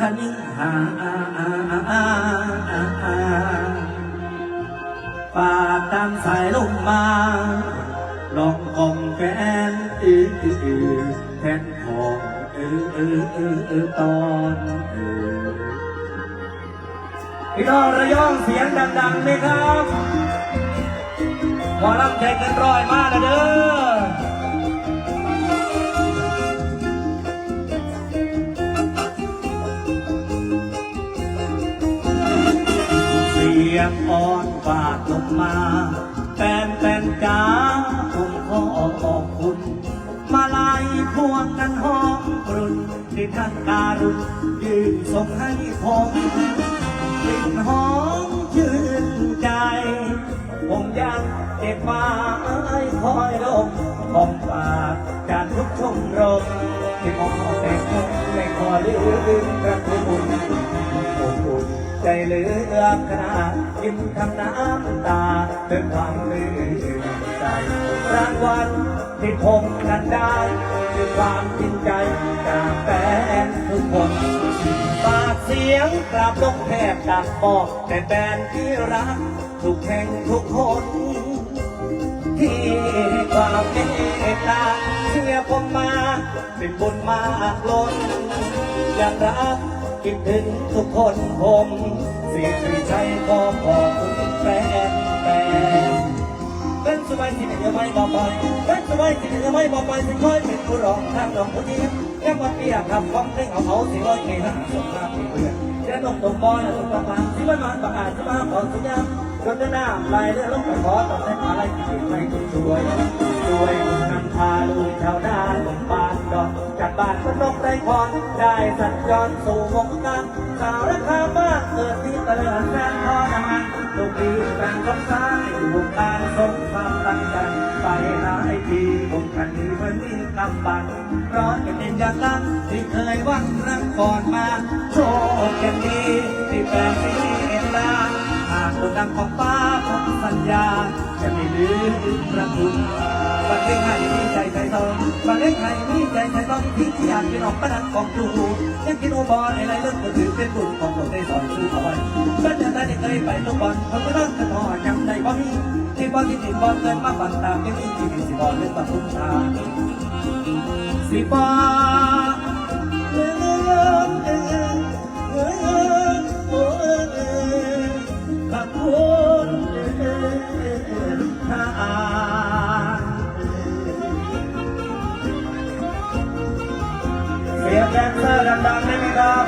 คณิงหาป่าตามสายลมมาลองกองแฟนอืออืออือแทนของเออเออเออเออตอนเออพี่น้องระยองเสียงดังๆเลยครับหมอลำใจเกินร้อยมากนะเด้อ ยงอ่อนฝาดลงมา แฟนแฟนจ้าผมขอขอบคุณ มาลายพวงกันหอมกรุ่นที่ท่านการุณยืนส่งให้ผมกลิ่นหอมชื่นใจผมยังเก็บมาคอยลมของฝากจากทุกชมรมที่ขอแต่คงไม่ขอลืมพระคุณอบอุ่น ใจเหลือขนาดยิ้มทำน้ำตาเป็นความลื่นใจรางวัลที่ผมนั้นได้คือความจริงใจจากแฟนทุกคนฝากเสียงกราบลงแทบดังบอกแต่แฟนที่รักทุกแห่งทุกคนที่ความเมตตาเชื่อผมมา เป็นบุญมากล้นอยังรัก คิดถึงทุกคนผมเสียงที่ใช้ก็ขอบคุณแฟนแฟนเป็นสบายที่จะไม่บอกไปเป็นสบายที่จะไม่บอกไปสิคอยเป็นผู้ร้องทางดอกผู้นี้ยังวันเปียกครับความเร่งเอาเขาสิร้อยเกหันสงครามเพื่อนจะต้องตกบอลตกประมาที่มันมาประกาศที่มาขอสัญญาจนหน้าลายเรือลงไปขอต่อเส้นอะไรที่ไม่ต้องช่วยช่วยนำพาลุยชาวนาลงบ้านดอกจากบ้านพนก ได้พรได้สัญจรสู่วงการสาวราคามากเกิดที่เตลิดแฟนทอนะฮะลูกดีแฟนต้องสร้างวงการสมความตั้งใจไปหาไอทีวงการนี้เพื่อนมีกำบังร้อนกันเป็นอย่างนั้นที่เคยวังรักก่อนมาโชคกันดีที่แฟนไม่เห็นลาหากตัวดังของฟ้าผมสัญญา จะไม่ลืมพระคุณบันเล่งให้มีใจ ใจตองบันเล็กไทยมีใจใจตองที่ที่อยากกินออกประดังของดูยังกินโอบอลในไรเรื่องก็ถือเป็นบุญของคนได้สอนคือเอาไว้เพื่อย่างไรเคยไปทุกบอลคนก็เริ่มกระทอจำได้บ่มีที่บอลที่ติดบอลเงินมาปั่นตามยังมีที่มีสิบอลเล่นตัดทุ่มตาสิบอล ดังๆได้ไหมครับ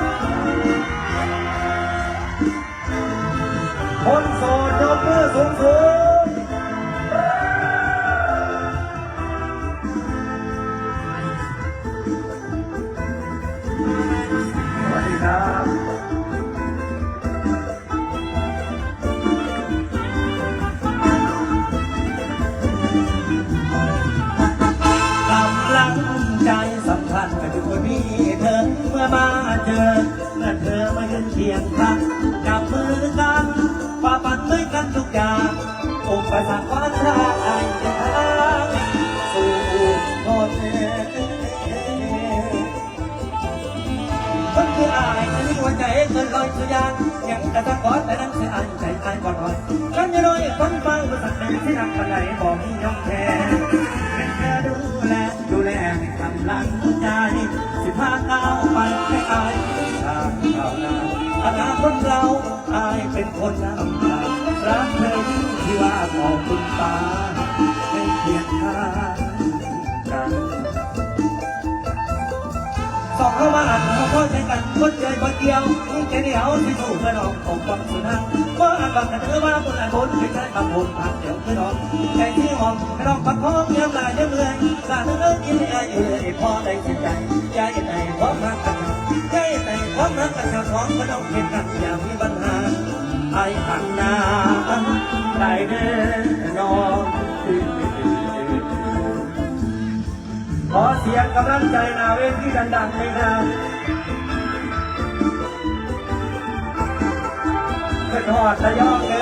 คนโสด คียงข้างจับมือกันฝ่าฟันด้วยกันทุกอย่างอุปสรรควันทางไอ้ทางสู่คนคนคืออายจะมีหัวใจเกินร้อยสุดยางยังแต่ตะกอนแต่นั้นคืออายใจอายก่อนอ่อนกันอยังน้อยคนฟังภาษาไหนที่นักปันไหนบอกมียอมแพ้เป็นแค่ดูแลดูแลให้กำลังใจสิพาก้าวไปให้อาย อนเราอายเป็นคนน้ำทารักเธอยิ่งที่ว่าขอบคุณตาให้เคียงข้างกันสองเข้ามาอ่านเขาเข้าใจกันคนใจคนเดียวนี่แค่เดียวที่ถูกกระดองของความสุนัขว่าอ่านบางกันเธอว่าบนอ่านบนไม่ใช่บางบนทางเดี๋ยวคือน้องใจที่มองกระดองปักพ้องเยี่ยมลายเยี่ยมเลยสาเนื้อกินได้อยู่เลยพอได้สิใจใจใจพร้อมรักกันใจใจพร้อมรักกันท้องกระดองเห็นกัน ได้เดินนอนขอเสียงกำลังใจนาเวทีดังๆเลยครับขึ้นหอดระยองเลย